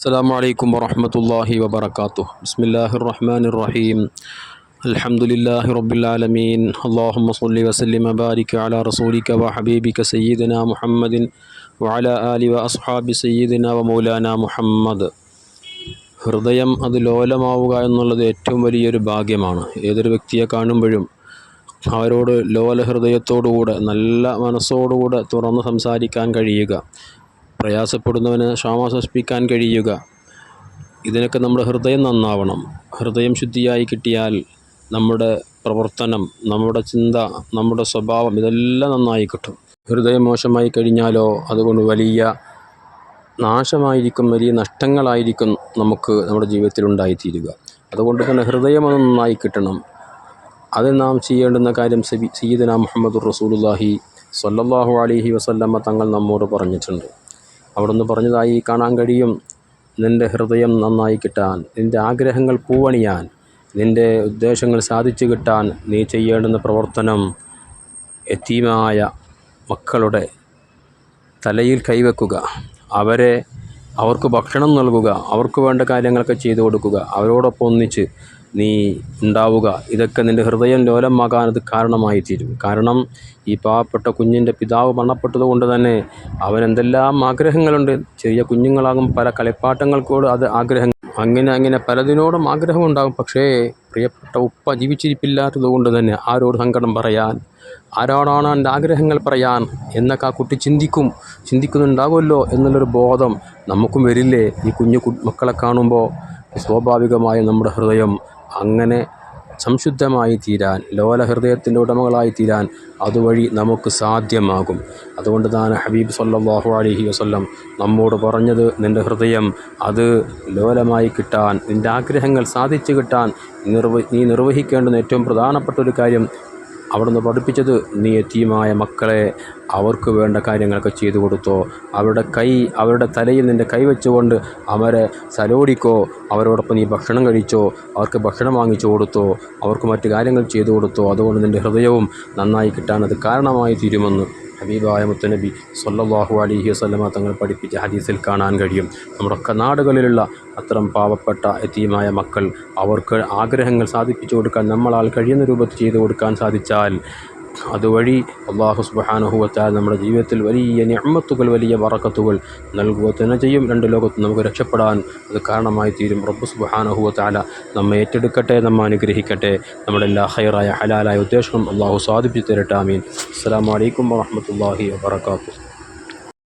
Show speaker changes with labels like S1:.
S1: السلام عليكم ورحمة الله وبركاته بسم الله الرحمن الرحيم الحمد لله رب العالمين اللهم صل وسلم وبارك على رسولك وحبيبك سيدنا محمد وعلى آله وأصحاب سيدنا ومولانا محمد ഹൃദയം അത് ലോലമാവുക എന്നുള്ളത് ഏറ്റവും വലിയൊരു ഭാഗ്യമാണ് ഏതൊരു വ്യക്തിയെ കാണുമ്പോഴും അവരോട് ലോല ഹൃദയത്തോടുകൂടെ നല്ല മനസ്സോടുകൂടെ തുറന്ന് സംസാരിക്കാൻ കഴിയുക പ്രയാസപ്പെടുന്നവന് ക്ഷമാശ്വസിപ്പിക്കാൻ കഴിയുക. ഇതിനൊക്കെ നമ്മുടെ ഹൃദയം നന്നാവണം. ഹൃദയം ശുദ്ധിയായി കിട്ടിയാൽ നമ്മുടെ പ്രവർത്തനം നമ്മുടെ ചിന്ത നമ്മുടെ സ്വഭാവം ഇതെല്ലാം നന്നായി കിട്ടും. ഹൃദയം മോശമായി കഴിഞ്ഞാലോ അതുകൊണ്ട് വലിയ നാശമായിരിക്കും വലിയ നഷ്ടങ്ങളായിരിക്കും നമുക്ക് നമ്മുടെ ജീവിതത്തിൽ ഉണ്ടായിത്തീരുക. അതുകൊണ്ട് തന്നെ ഹൃദയം നന്നായി കിട്ടണം. അത് നാം ചെയ്യേണ്ടുന്ന കാര്യം സീദന മുഹമ്മദ് റസൂലുല്ലാഹി സ്വല്ലല്ലാഹു അലൈഹി വസല്ലമ്മ തങ്ങൾ നമ്മോട് പറഞ്ഞിട്ടുണ്ട്. അവിടുന്ന് പറഞ്ഞതായി കാണാൻ കഴിയും. നിന്റെ ഹൃദയം നന്നായി കിട്ടാൻ നിന്റെ ആഗ്രഹങ്ങൾ പൂവണിയാൻ നിന്റെ ഉദ്ദേശങ്ങൾ സാധിച്ചു കിട്ടാൻ നീ ചെയ്യേണ്ടുന്ന പ്രവർത്തനം എത്തീമായ മക്കളുടെ തലയിൽ കൈവെക്കുക. അവരെ അവർക്ക് ഭക്ഷണം നൽകുക അവർക്ക് വേണ്ട കാര്യങ്ങളൊക്കെ ചെയ്തു കൊടുക്കുക അവരോടൊപ്പം ഒന്നിച്ച് നീ ഉണ്ടാവുക. ഇതൊക്കെ നിന്റെ ഹൃദയം ലോലമാകാൻ അത് കാരണമായി തീരും കാരണം ഈ പാവപ്പെട്ട കുഞ്ഞിന്റെ പിതാവ് മരണപ്പെട്ടത് കൊണ്ട് തന്നെ അവൻ എന്തെല്ലാം ആഗ്രഹങ്ങളുണ്ട്. ചെറിയ കുഞ്ഞുങ്ങളാകും പല കളിപ്പാട്ടങ്ങൾക്കോട് അത് ആഗ്രഹം അങ്ങനെ അങ്ങനെ പലതിനോടും ആഗ്രഹമുണ്ടാകും. പക്ഷേ പ്രിയപ്പെട്ട ഉപ്പ ജീവിച്ചിരിപ്പില്ലാത്തത് കൊണ്ട് തന്നെ ആരോട് സങ്കടം പറയാൻ ആരോടാണ് എന്റെ ആഗ്രഹങ്ങൾ പറയാൻ എന്നൊക്കെ ആ കുട്ടി ചിന്തിക്കും. ചിന്തിക്കുന്നുണ്ടാകുമല്ലോ എന്നുള്ളൊരു ബോധം നമുക്കും വരില്ലേ? ഈ കുഞ്ഞു മക്കളെ കാണുമ്പോൾ സ്വാഭാവികമായും നമ്മുടെ ഹൃദയം അങ്ങനെ സംശുദ്ധമായി തീരാൻ ലോല ഹൃദയത്തിന്റെ ഉടമകളായി തീരാൻ അതുവഴി നമുക്ക് സാധ്യമാകും. അതുകൊണ്ട് താൻ ഹബീബ് സല്ലാഹു അലഹി വസ്ല്ലം നമ്മോട് പറഞ്ഞത് നിന്റെ ഹൃദയം അത് ലോലമായി കിട്ടാൻ നിന്റെ ആഗ്രഹങ്ങൾ സാധിച്ചു കിട്ടാൻ നിർവ നീ നിർവഹിക്കേണ്ടുന്ന ഏറ്റവും പ്രധാനപ്പെട്ട ഒരു കാര്യം അവിടുന്ന് പഠിപ്പിച്ചത് നീ എത്തിയുമായ മക്കളെ അവർക്ക് വേണ്ട കാര്യങ്ങളൊക്കെ ചെയ്തു കൊടുത്തോ. അവരുടെ കൈ അവരുടെ തലയിൽ നിന്റെ കൈ വെച്ചുകൊണ്ട് അവരെ സലോടിക്കോ. അവരോടൊപ്പം നീ ഭക്ഷണം കഴിച്ചോ. അവർക്ക് ഭക്ഷണം വാങ്ങിച്ചു കൊടുത്തോ. അവർക്ക് മറ്റു കാര്യങ്ങൾ ചെയ്തു കൊടുത്തോ. അതുകൊണ്ട് നിന്റെ ഹൃദയവും നന്നായി കിട്ടാനത് കാരണമായി തീരുമെന്ന്. ഹബീബായ മുത്തനബി സൊല്ലാഹു അലിഹി വസ്ലമ തങ്ങൾ പഠിപ്പിച്ച ഹദീസിൽ കാണാൻ കഴിയും. നമ്മുടെ നാടുകളിലുള്ള അത്തരം പാവപ്പെട്ട എത്തിയുമായ മക്കൾ അവർക്ക് ആഗ്രഹങ്ങൾ സാധിപ്പിച്ചു കൊടുക്കാൻ നമ്മളാൽ കഴിയുന്ന രൂപത്തിൽ ചെയ്തു കൊടുക്കാൻ സാധിച്ചാൽ അതുവഴി അള്ളാഹു സുബാനുഹുവത്താൽ നമ്മുടെ ജീവിതത്തിൽ വലിയ ഞമ്മത്തുകൾ വലിയ വറക്കത്തുകൾ നൽകുക തന്നെ ചെയ്യും. രണ്ട് ലോകത്ത് നമുക്ക് രക്ഷപ്പെടാൻ അത് കാരണമായി തീരും. റബ്ബ് സുബാനുഹുവത്താല നമ്മെ ഏറ്റെടുക്കട്ടെ നമ്മെ അനുഗ്രഹിക്കട്ടെ. നമ്മുടെ എല്ലാ ഹൈറായ ഹലാലായ ഉദ്ദേശങ്ങളും അള്ളാഹു സാധിപ്പിച്ചു തരട്ടെ. ആമീൻ. അസ്സാം വലൈക്കും വാഹമത്തല്ലാഹി വാത്തു